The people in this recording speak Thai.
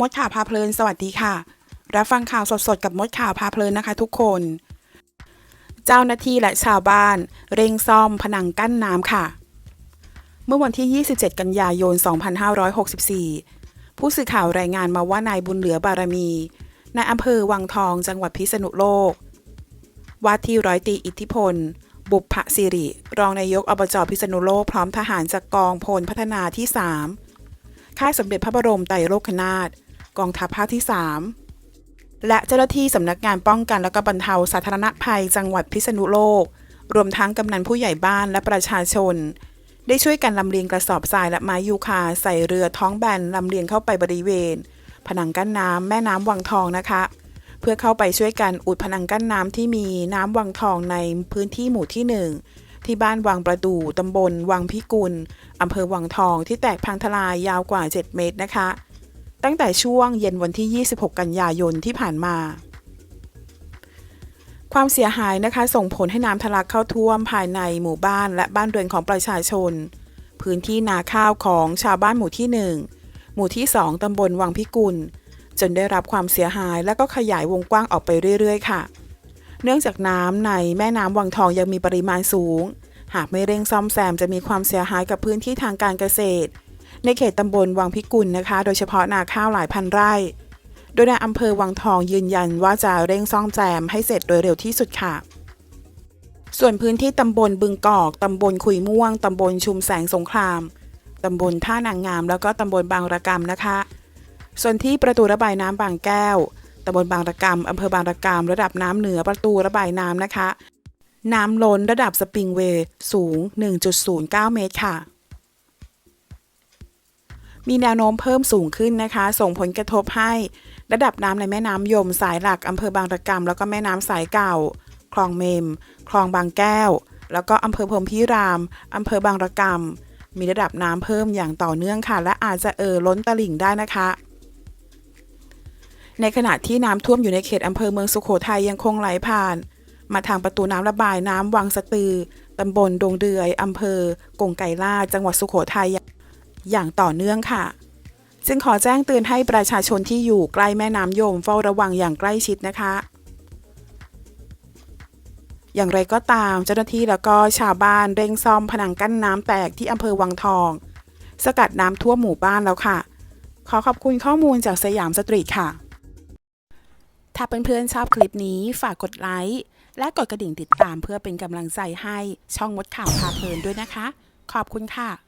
มดข่าวพาเพลิน สวัสดีค่ะ รับฟังข่าวสดๆ กับมดข่าวพาเพลินนะคะ ทุกคน เจ้าหน้าที่และชาวบ้าน เร่งซ่อมผนังกั้นน้ำค่ะ เมื่อวันที่ 27 กันยายน 2564 ผู้สื่อข่าวรายงานมาว่านายบุญเหลือบารมีนายอำเภอวังทอง จังหวัดพิษณุโลกว่าที่ร้อยตีอิทธิพล บุพพสิริ รองนายกอบจพิษณุโลกพร้อมทหารจากกองพลพัฒนาที่ 3 ค่ายสมเด็จพระบรมไตรโลกนาถ กองทัพภาคที่ 3 และเจ้าหน้าที่สำนักงานป้องกันและก็บรรเทาสาธารณภัยจังหวัดพิษณุโลก รวมทั้งกำนันผู้ใหญ่บ้านและประชาชน ได้ช่วยกันลำเลียงกระสอบทรายและไม้ยูคาใส่เรือท้องแบนลำเลียงเข้าไปบริเวณ ผนังกั้นน้ำแม่น้ำวังทองนะคะ เพื่อเข้าไปช่วยกันอุดผนังกั้นน้ำที่มีน้ำวังทองในพื้นที่หมู่ที่หนึ่งที่บ้านวังประดู่ตำบลวังพิกุล อำเภอวังทองที่แตกพังทลายยาวกว่า 7 เมตรนะคะ ตั้งแต่ช่วงเย็นวันที่ 26 กันยายนที่ผ่านมา ความเสียหายนะคะส่งผลให้น้ำทะลักเข้าท่วมภายในหมู่บ้านและบ้านเรือนของประชาชน พื้นที่นาข้าวของชาวบ้านหมู่ที่ 1 หมู่ที่ 2 ตำบลวังพิกุล จนได้รับความเสียหายและก็ขยายวงกว้างออกไปเรื่อยๆ ค่ะ เนื่องจากน้ำในแม่น้ำวังทองยังมีปริมาณสูง หากไม่เร่งซ่อมแซมจะมีความเสียหายกับพื้นที่ทางการเกษตร ในเขตตำบลวังพิกุลนะคะ โดยเฉพาะนาข้าวหลายพันไร่ โดยนายอำเภอวังทองยืนยันว่าจะเร่งซ่อมแซมให้เสร็จโดยเร็วที่สุดค่ะ ส่วนพื้นที่ตำบลบึงกอก ตำบลคุยม่วง ตำบลชุมแสงสงคราม ตำบลท่านางงาม แล้วก็ตำบลบางระกำนะคะ ส่วนที่ประตูระบายน้ำบางแก้ว ตำบลบางระกำอำเภอบางระกำระดับน้ำเหนือประตูระบายน้ำนะคะ น้ำล้นระดับสปริงเวย์สูง 1.09 เมตรค่ะ มีแนวโน้มเพิ่มสูงขึ้นนะคะ ส่งผลกระทบให้ ระดับน้ำในแม่น้ำยมสายหลักอำเภอบางระกำแล้วก็แม่น้ำสายเก่า คลองเมม คลองบางแก้ว แล้วก็อำเภอพรมพิรามอำเภอบางระกำมีระดับน้ำเพิ่มอย่างต่อเนื่องค่ะ และอาจจะเอ่อล้นตลิ่งได้นะคะ ในขณะที่น้ำท่วมอยู่ในเขตอำเภอเมืองสุโขทัยยังคงไหลผ่าน มาทางประตูน้ำระบายน้ำวังสะตือตำบลดงเดือยอำเภอกงไก่ล่าจังหวัดสุโขทัย อย่างต่อเนื่องค่ะ จึงขอแจ้งเตือนให้ประชาชนที่อยู่ใกล้แม่น้ำยมเฝ้าระวังอย่างใกล้ชิดนะคะ อย่างไรก็ตามเจ้าหน้าที่แล้วก็ชาวบ้านเร่งซ่อมผนังกั้นน้ำแตกที่อำเภอวังทอง สกัดน้ำท่วมหมู่บ้านแล้วค่ะ ขอขอบคุณข้อมูลจากสยามสตรีทค่ะ ถ้าเพื่อนๆชอบคลิปนี้ฝากกดไลค์และกดกระดิ่งติดตามเพื่อเป็นกำลังใจให้ช่องมดข่าวพาเพลินด้วยนะคะ ขอบคุณค่ะ